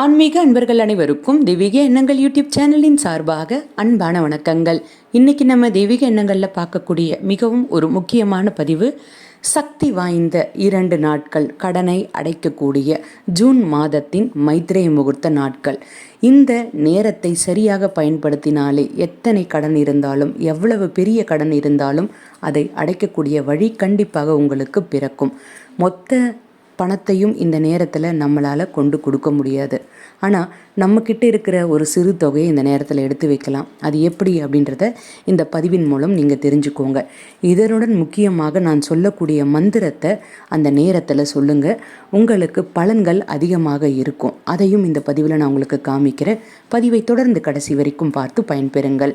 ஆன்மீக அன்பர்கள் அனைவருக்கும் தெய்வீக எண்ணங்கள் யூடியூப் சேனலின் சார்பாக அன்பான வணக்கங்கள். இன்னைக்கு நம்ம தெய்வீக எண்ணங்களில் பார்க்கக்கூடிய மிகவும் ஒரு முக்கியமான பதிவு சக்தி வாய்ந்த இரண்டு நாட்கள் கடனை அடைக்கக்கூடிய ஜூன் மாதத்தின் மைத்ரேய முகூர்த்த நாட்கள். இந்த நேரத்தை சரியாக பயன்படுத்தினாலே எத்தனை கடன் இருந்தாலும் எவ்வளவு பெரிய கடன் இருந்தாலும் அதை அடைக்கக்கூடிய வழி கண்டிப்பாக உங்களுக்கு பிறக்கும். மொத்த பணத்தையும் இந்த நேரத்தில் நம்மளால் கொண்டு கொடுக்க முடியாது. ஆனால் நம்மக்கிட்ட இருக்கிற ஒரு சிறு தொகையை இந்த நேரத்தில் எடுத்து வைக்கலாம். அது எப்படி அப்படின்றத இந்த பதிவின் மூலம் நீங்கள் தெரிஞ்சுக்கோங்க. இதனுடன் முக்கியமாக நான் சொல்லக்கூடிய மந்திரத்தை அந்த நேரத்தில் சொல்லுங்கள் உங்களுக்கு பலன்கள் அதிகமாக இருக்கும். அதையும் இந்த பதிவில் நான் உங்களுக்கு காமிக்கிறேன். பதிவை தொடர்ந்து கடைசி வரைக்கும் பார்த்து பயன்பெறுங்கள்.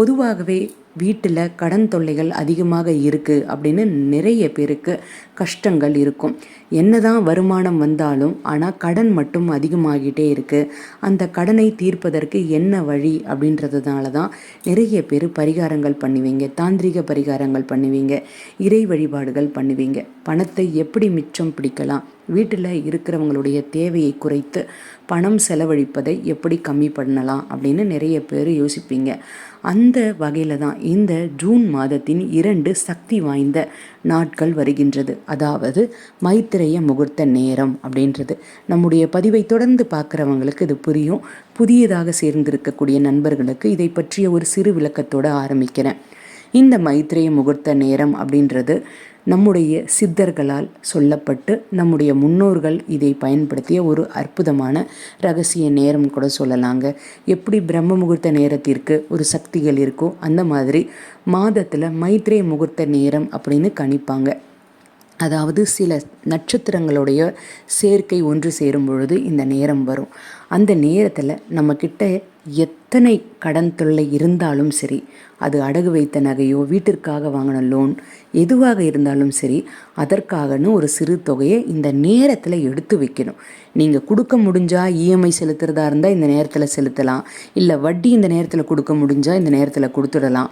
பொதுவாகவே வீட்டில் கடன் தொல்லைகள் அதிகமாக இருக்குது அப்படின்னு நிறைய பேருக்கு கஷ்டங்கள் இருக்கும். என்னதான் வருமானம் வந்தாலும் ஆனால் கடன் மட்டும் அதிகமாகிட்டே இருக்குது அந்த கடனை தீர்ப்பதற்கு என்ன வழி அப்படின்றதுனால தான் நிறைய பேர் பரிகாரங்கள் பண்ணுவீங்க தாந்திரிக பரிகாரங்கள் பண்ணுவீங்க இறை வழிபாடுகள் பண்ணுவீங்க. பணத்தை எப்படி மிச்சம் பிடிக்கலாம்? வீட்டில் இருக்கிறவங்களுடைய தேவையை குறைத்து பணம் செலவழிப்பதை எப்படி கம்மி பண்ணலாம் அப்படின்னு நிறைய பேர் யோசிப்பீங்க. அந்த வகையில் தான் இந்த ஜூன் மாதத்தின் இரண்டு சக்தி வாய்ந்த நாட்கள் வருகின்றது. அதாவது மைத்திரைய முகூர்த்த நேரம் அப்படின்றது. நம்முடைய பதிவை தொடர்ந்து பார்க்குறவங்களுக்கு இது புரியும். புதியதாக சேர்ந்திருக்கக்கூடிய நண்பர்களுக்கு இதை பற்றிய ஒரு சிறு விளக்கத்தோடு ஆரம்பிக்கிறேன். இந்த மைத்திரைய முகூர்த்த நேரம் அப்படின்றது நம்முடைய சித்தர்களால் சொல்லப்பட்டு நம்முடைய முன்னோர்கள் இதை பயன்படுத்திய ஒரு அற்புதமான ரகசிய நேரம் கூட சொல்லலாங்க. எப்படி பிரம்ம முகூர்த்த நேரத்திற்கு ஒரு சக்திகள் இருக்கோ அந்த மாதிரி மாதத்தில் மைத்ரே முகூர்த்த நேரம் அப்படின்னு கணிப்பாங்க. அதாவது சில நட்சத்திரங்களுடைய சேர்க்கை ஒன்று சேரும் பொழுது இந்த நேரம் வரும். அந்த நேரத்தில் நம்மக்கிட்ட எத்தனை கடன் தொல்லை இருந்தாலும் சரி அது அடகு வைத்த நகையோ வீட்டிற்காக வாங்கின லோன் எதுவாக இருந்தாலும் சரி அதற்காகன்னு ஒரு சிறு தொகையை இந்த நேரத்தில் எடுத்து வைக்கணும். நீங்கள் கொடுக்க முடிஞ்சால் இஎம்ஐ செலுத்துறதா இருந்தால் இந்த நேரத்தில் செலுத்தலாம். இல்லை வட்டி இந்த நேரத்தில் கொடுக்க முடிஞ்சால் இந்த நேரத்தில் கொடுத்துடலாம்.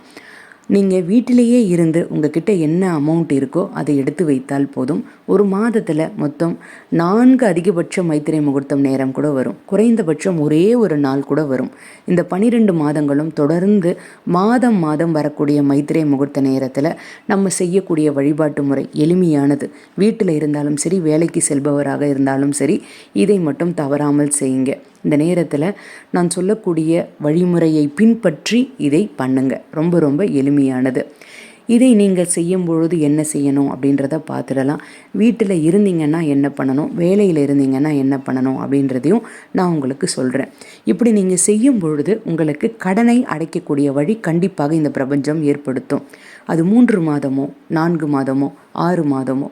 நீங்கள் வீட்டிலேயே இருந்து உங்ககிட்ட என்ன அமௌண்ட் இருக்கோ அதை எடுத்து வைத்தால் போதும். ஒரு மாதத்தில் மொத்தம் நான்கு அதிகபட்ச மைத்திரை முகூர்த்தம் நேரம் கூட வரும். குறைந்தபட்சம் ஒரே ஒரு நாள் கூட வரும். இந்த பனிரெண்டு மாதங்களும் தொடர்ந்து மாதம் மாதம் வரக்கூடிய மைத்திரை முகூர்த்த நேரத்தில் நம்ம செய்யக்கூடிய வழிபாட்டு முறை எளிமையானது. வீட்டில் இருந்தாலும் சரி வேலைக்கு செல்பவராக இருந்தாலும் சரி இதை மட்டும் தவறாமல் செய்யுங்க. இந்த நேரத்தில் நான் சொல்லக்கூடிய வழிமுறையை பின்பற்றி இதை பண்ணுங்க. ரொம்ப ரொம்ப எளிமையானது. இதை நீங்கள் செய்யும் பொழுது என்ன செய்யணும் அப்படின்றத பார்த்துடலாம். வீட்டில் இருந்தீங்கன்னா என்ன பண்ணணும்? வேலையில் இருந்தீங்கன்னா என்ன பண்ணணும் அப்படின்றதையும் நான் உங்களுக்கு சொல்கிறேன் இப்படி நீங்கள் செய்யும் பொழுது உங்களுக்கு கடனை அடைக்கக்கூடிய வழி கண்டிப்பாக இந்த பிரபஞ்சம் ஏற்படுத்தும். அது மூன்று மாதமோ நான்கு மாதமோ ஆறு மாதமோ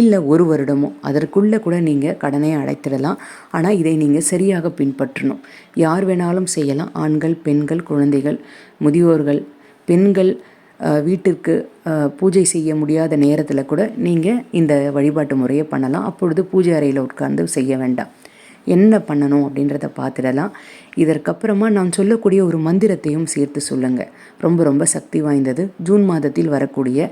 இல்லை ஒரு வருடமோ அதற்குள்ளே கூட நீங்கள் கடனை அடைத்திடலாம். ஆனால் இதை நீங்கள் சரியாக பின்பற்றணும். யார் வேணாலும் செய்யலாம். ஆண்கள் பெண்கள் குழந்தைகள் முதியோர்கள் பெண்கள் வீட்டிற்கு பூஜை செய்ய முடியாத நேரத்தில் கூட நீங்கள் இந்த வழிபாட்டு முறையை பண்ணலாம். அப்பொழுது பூஜை அறையில் உட்கார்ந்து செய்ய வேண்டாம். என்ன பண்ணணும் அப்படின்றத பார்த்துடலாம். இதற்கப்புறமா நான் சொல்லக்கூடிய ஒரு மந்திரத்தையும் சேர்த்து சொல்லுங்கள் ரொம்ப ரொம்ப சக்தி வாய்ந்தது. ஜூன் மாதத்தில் வரக்கூடிய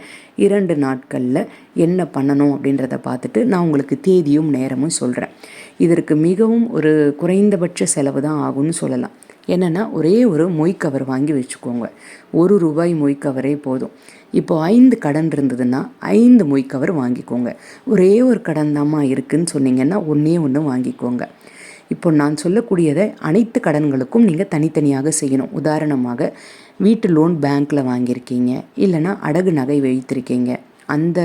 இரண்டு நாட்களில் என்ன பண்ணணும் அப்படின்றத பார்த்துட்டு நான் உங்களுக்கு தேதியும் நேரமும் சொல்கிறேன் இதற்கு மிகவும் ஒரு குறைந்தபட்ச செலவு தான் ஆகும்னு சொல்லலாம். என்னென்னா ஒரே ஒரு மொய் கவர் வாங்கி வச்சுக்கோங்க. ஒரு ரூபாய் மொய் கவரே போதும். இப்போ ஐந்து கடன் இருந்ததுன்னா ஐந்து மொய் கவர் வாங்கிக்கோங்க. ஒரே ஒரு கடன் தாம்மா இருக்குதுன்னு சொன்னீங்கன்னா ஒன்றே ஒன்று வாங்கிக்கோங்க. இப்போ நான் சொல்லக்கூடியதை அனைத்து கடன்களுக்கும் நீங்கள் தனித்தனியாக செய்யணும். உதாரணமாக வீட்டு லோன் பேங்க்கில் வாங்கியிருக்கீங்க. இல்லைனா அடகு நகை வைத்திருக்கீங்க. அந்த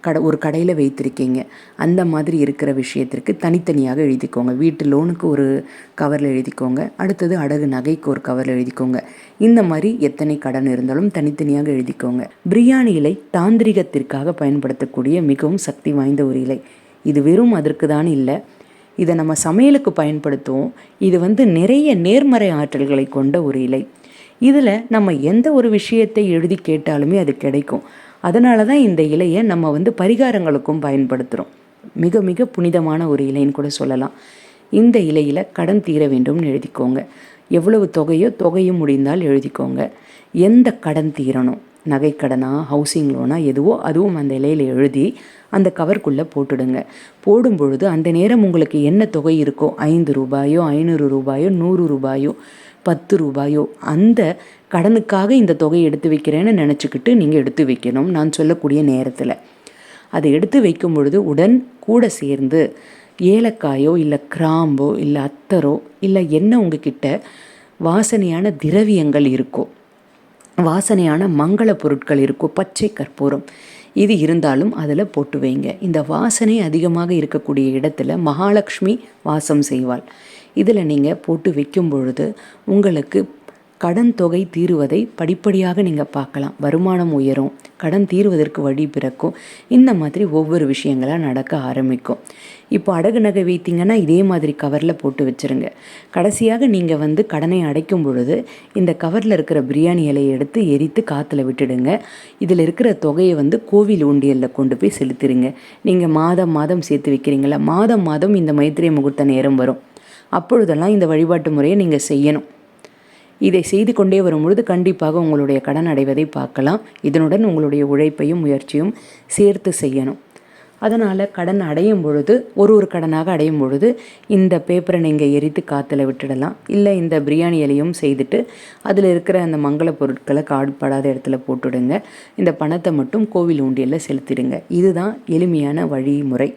கடை ஒரு கடையில் வைத்திருக்கீங்க. அந்த மாதிரி இருக்கிற விஷயத்திற்கு தனித்தனியாக எழுதிக்கோங்க. வீட்டு லோனுக்கு ஒரு கவரில் எழுதிக்கோங்க. அடுத்தது அடகு நகைக்கு ஒரு கவரில் எழுதிக்கோங்க. இந்த மாதிரி எத்தனை கடன் இருந்தாலும் தனித்தனியாக எழுதிக்கோங்க. பிரியாணி இலை தாந்திரிகத்திற்காக பயன்படுத்தக்கூடிய மிகவும் சக்தி வாய்ந்த ஒரு இலை. இது வெறும் அதற்கு தான் இல்லை. இதை நம்ம சமையலுக்கு பயன்படுத்துவோம். இது வந்து நிறைய நேர்மறை ஆற்றல்களை கொண்ட ஒரு இலை. இதில் நம்ம எந்த ஒரு விஷயத்தை எழுதி கேட்டாலுமே அது கிடைக்கும். அதனால தான் இந்த இலையை நம்ம வந்து பரிகாரங்களுக்கும் பயன்படுத்துகிறோம் மிக மிக புனிதமான ஒரு இலைன்னு கூட சொல்லலாம். இந்த இலையில் கடன் தீர வேண்டும்னு எழுதிக்கோங்க. எவ்வளவு தொகையோ தொகையும் முடிந்தால் எழுதிக்கோங்க. எந்த கடன் தீரணும்? நகைக்கடனா ஹவுசிங் லோனா எதுவோ அதுவும் அந்த இலையில் எழுதி அந்த கவருக்குள்ளே போட்டுடுங்க. போடும் பொழுது அந்த நேரம் உங்களுக்கு என்ன தொகை இருக்கோ ஐந்து ரூபாயோ ஐநூறு ரூபாயோ நூறு ரூபாயோ பத்து ரூபாயோ அந்த கடனுக்காக இந்த தொகையை எடுத்து வைக்கிறேன்னு நினச்சிக்கிட்டு நீங்கள் எடுத்து வைக்கணும் நான் சொல்லக்கூடிய நேரத்தில். அதை எடுத்து வைக்கும் பொழுது உடன் கூட சேர்ந்து ஏலக்காயோ இல்லை கிராம்போ இல்லை அத்தரோ இல்லை என்ன உங்ககிட்ட வாசனையான திரவியங்கள் இருக்கோ வாசனையான மங்கள பொருட்கள் இருக்கோ பச்சை கற்பூரம் இது இருந்தாலும் அதில் போட்டு வைங்க. இந்த வாசனை அதிகமாக இருக்கக்கூடிய இடத்துல மகாலட்சுமி வாசம் செய்வாள். இதில் நீங்கள் போட்டு வைக்கும் பொழுது உங்களுக்கு கடன் தொகை தீருவதை படிப்படியாக நீங்கள் பார்க்கலாம். வருமானம் உயரும் கடன் தீர்வதற்கு வழி பிறக்கும். இந்த மாதிரி ஒவ்வொரு விஷயங்களாக நடக்க ஆரம்பிக்கும். இப்போ அடகு நகை வைத்தீங்கன்னா இதே மாதிரி கவரில் போட்டு வச்சுருங்க. கடைசியாக நீங்கள் வந்து கடனை அடைக்கும் பொழுது இந்த கவரில் இருக்கிற பிரியாணி இலையை எடுத்து எரித்து காற்றுல விட்டுடுங்க. இதில் இருக்கிற தொகையை வந்து கோவில் உண்டியலில் கொண்டு போய் செலுத்திடுங்க. நீங்கள் மாதம் மாதம் சேர்த்து வைக்கிறீங்களா? மாதம் மாதம் இந்த மைத்திரிய முகூர்த்த நேரம் வரும். அப்பொழுதெல்லாம் இந்த வழிபாட்டு முறையை நீங்கள் செய்யணும். இதை செய்து கொண்டே வரும்பொழுது கண்டிப்பாக உங்களுடைய கடன் அடைவதை பார்க்கலாம். இதனுடன் உங்களுடைய உழைப்பையும் முயற்சியும் சேர்த்து செய்யணும். அதனால் கடன் அடையும் பொழுது ஒரு ஒரு கடனாக அடையும் பொழுது இந்த பேப்பரை நீங்கள் எரித்து காற்றுல விட்டுடலாம். இல்லை இந்த பிரியாணி இலையும் செய்துட்டு அதில் இருக்கிற அந்த மங்கள பொருட்களை காடுபடாத இடத்துல போட்டுடுங்க. இந்த பணத்தை மட்டும் கோவில் உண்டியலில் செலுத்திடுங்க. இதுதான் எளிமையான வழிமுறை.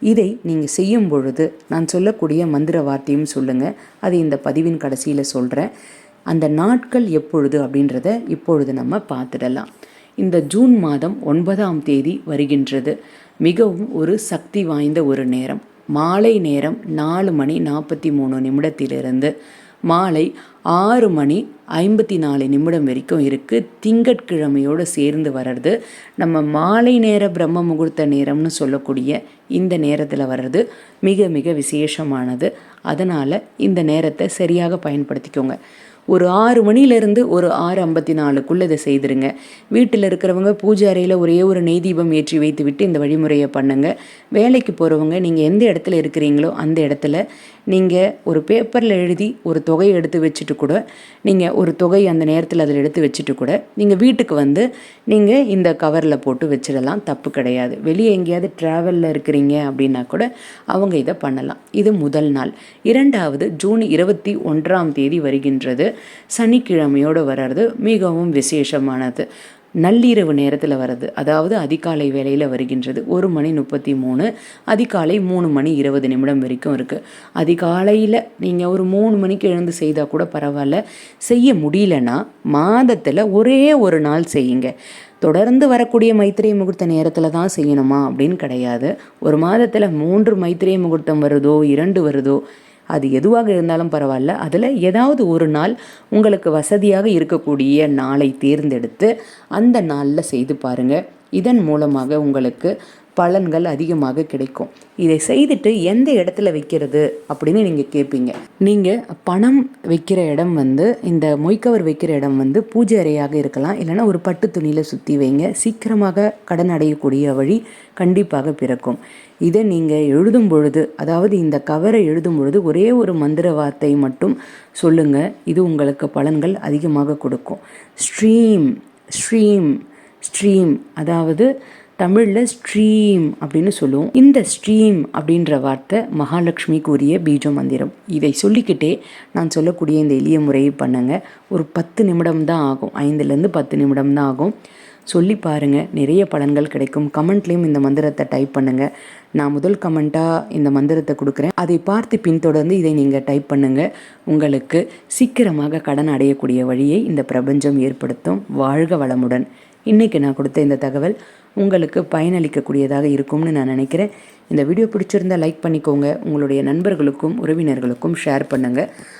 இதை நீங்கள் செய்யும் பொழுது நான் சொல்லக்கூடிய மந்திர வார்த்தையும் சொல்லுங்கள் அது இந்த பதிவின் கடைசியில் சொல்கிறேன் அந்த நாட்கள் எப்பொழுது அப்படின்றத இப்பொழுது நம்ம பார்த்துடலாம். இந்த ஜூன் மாதம் ஒன்பதாம் தேதி வருகின்றது. மிகவும் ஒரு சக்தி வாய்ந்த ஒரு நேரம். மாலை நேரம் நாலு மணி நாற்பத்தி மூணு நிமிடத்திலிருந்து மாலை ஆறு மணி ஐம்பத்தி நாலு நிமிடம் வரைக்கும் இருக்குது திங்கட்கிழமையோடு சேர்ந்து வர்றது. நம்ம மாலை நேர பிரம்ம முகூர்த்த நேரம்னு சொல்லக்கூடிய இந்த நேரத்தில் வர்றது மிக மிக விசேஷமானது. அதனால் இந்த நேரத்தை சரியாக பயன்படுத்திக்கோங்க. ஒரு ஆறு மணிலேருந்து ஒரு ஆறு ஐம்பத்தி நாலுக்குள்ளே இதை செய்திருங்க. வீட்டில் இருக்கிறவங்க பூஜை அறையில் ஒரே ஒரு நெய் தீபம் ஏற்றி வைத்து விட்டு இந்த வழிமுறையை பண்ணுங்கள் வேலைக்கு போகிறவங்க நீங்கள் எந்த இடத்துல இருக்கிறீங்களோ அந்த இடத்துல நீங்கள் ஒரு பேப்பரில் எழுதி ஒரு தொகையை எடுத்து வச்சுட்டு கூட நீங்கள் ஒரு தொகை அந்த நேரத்தில் அதில் எடுத்து வச்சுட்டு கூட நீங்கள் வீட்டுக்கு வந்து நீங்கள் இந்த கவரில் போட்டு வச்சிடலாம். தப்பு கிடையாது. வெளியே எங்கேயாவது ட்ராவலில் இருக்கிறீங்க அப்படின்னா கூட அவங்க இதை பண்ணலாம். இது முதல் நாள். இரண்டாவது ஜூன் இருபத்தி ஒன்றாம் தேதி வருகின்றது. சனிக்கிழமையோடு வர்றது மிகவும் விசேஷமானது. நள்ளிரவு நேரத்தில் வர்றது அதாவது அதிகாலை வேலையில் வருகின்றது. ஒரு மணி முப்பத்தி மூணு அதிகாலை மூணு மணி இருபது நிமிடம் வரைக்கும் இருக்குது அதிகாலையில் நீங்கள் ஒரு மூணு மணிக்கு எழுந்து செய்தால் கூட பரவாயில்ல. செய்ய முடியலன்னா மாதத்தில் ஒரே ஒரு நாள் செய்யுங்க. தொடர்ந்து வரக்கூடிய மைத்திரை முகூர்த்த நேரத்தில் தான் செய்யணுமா அப்படின்னு கிடையாது. ஒரு மாதத்தில் மூன்று மைத்திரை முகூர்த்தம் வருதோ இரண்டு வருதோ அது எதுவாக இருந்தாலும் பரவாயில்ல. அதில் ஏதாவது ஒரு நாள் உங்களுக்கு வசதியாக இருக்கக்கூடிய நாளை தேர்ந்தெடுத்து அந்த நாளில் செய்து பாருங்கள் இதன் மூலமாக உங்களுக்கு பலன்கள் அதிகமாக கிடைக்கும். இதை செய்துட்டு எந்த இடத்துல வைக்கிறது அப்படின்னு நீங்கள் கேட்பீங்க நீங்கள் பணம் வைக்கிற இடம் வந்து இந்த மொய்க்கவர் வைக்கிற இடம் வந்து பூஜை அறையாக இருக்கலாம். இல்லைன்னா ஒரு பட்டு துணியில் சுற்றி வைங்க. சீக்கிரமாக கடன் அடையக்கூடிய வழி கண்டிப்பாக பிறக்கும். இதை நீங்கள் எழுதும் பொழுது அதாவது இந்த கவரை எழுதும் பொழுது ஒரே ஒரு மந்திர வார்த்தை மட்டும் சொல்லுங்கள் இது உங்களுக்கு பலன்கள் அதிகமாக கொடுக்கும். Stream stream stream. அதாவது தமிழில் ஸ்ட்ரீம் அப்படின்னு சொல்லுவோம். இந்த ஸ்ட்ரீம் அப்படின்ற வார்த்தை மகாலட்சுமிக்கு உரிய பீஜ மந்திரம். இதை சொல்லிக்கிட்டே நான் சொல்லக்கூடிய இந்த எளிய முறையை பண்ணுங்க. ஒரு பத்து நிமிடம் தான் ஆகும். ஐந்துலேருந்து பத்து நிமிடம் தான் ஆகும். சொல்லி பாருங்கள் நிறைய பலன்கள் கிடைக்கும். கமெண்ட்லேயும் இந்த மந்திரத்தை டைப் பண்ணுங்கள் நான் முதல் கமெண்ட்டாக இந்த மந்திரத்தை கொடுக்குறேன். அதை பார்த்து பின்தொடர்ந்து இதை நீங்கள் டைப் பண்ணுங்கள் உங்களுக்கு சீக்கிரமாக கடன் அடையக்கூடிய வழியை இந்த பிரபஞ்சம் ஏற்படுத்தும். வாழ்க வளமுடன். இன்றைக்கி நான் கொடுத்த இந்த தகவல் உங்களுக்கு பயனளிக்கக்கூடியதாக இருக்கும்னு நான் நினைக்கிறேன். இந்த வீடியோ பிடிச்சிருந்தால் லைக் பண்ணிக்கோங்க. உங்களுடைய நண்பர்களுக்கும் உறவினர்களுக்கும் ஷேர் பண்ணுங்கள்